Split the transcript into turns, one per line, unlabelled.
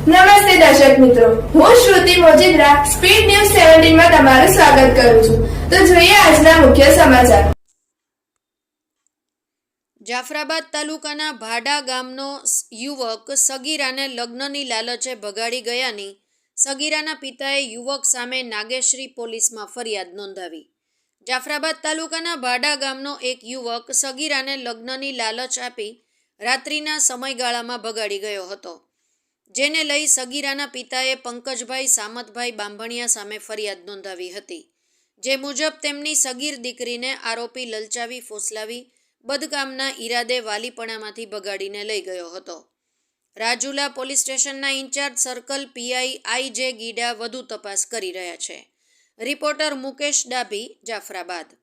નમસ્તે દર્શક મિત્રો. હું શ્રુતિ મોજીદ્રા, સ્પીડ ન્યૂઝ સેવન્ટીનમાં તમારું સ્વાગત કરું છું. તો જોઈએ આજના મુખ્ય સમાચાર.
જાફરાબાદ તાલુકાના ભાડા ગામનો યુવક સગીરાને લગ્નની લાલચે ભગાડી ગયાની સગીરાના પિતાએ યુવક સામે નાગેશ્રી પોલીસમાં ફરિયાદ નોંધાવી. જાફરાબાદ તાલુકાના ભાડા ગામનો એક યુવક સગીરાને લગ્નની લાલચ આપી રાત્રિના સમયગાળામાં ભગાડી ગયો હતો. જેને લઈ સગીરાના પિતાએ પંકજભાઈ સામતભાઈ બાંભણિયા સામે ફરિયાદ નોંધાવી હતી, જે મુજબ તેમની સગીર દીકરીને આરોપી લલચાવી, ફોસલાવી બદકામના ઈરાદે વાલીપણામાંથી ભગાડીને લઈ ગયો હતો. રાજુલા પોલીસ સ્ટેશનના incharge circle PI I J Gida વધુ તપાસ કરી રહ્યા છે. રિપોર્ટર મુકેશ ડાભી, જાફરાબાદ.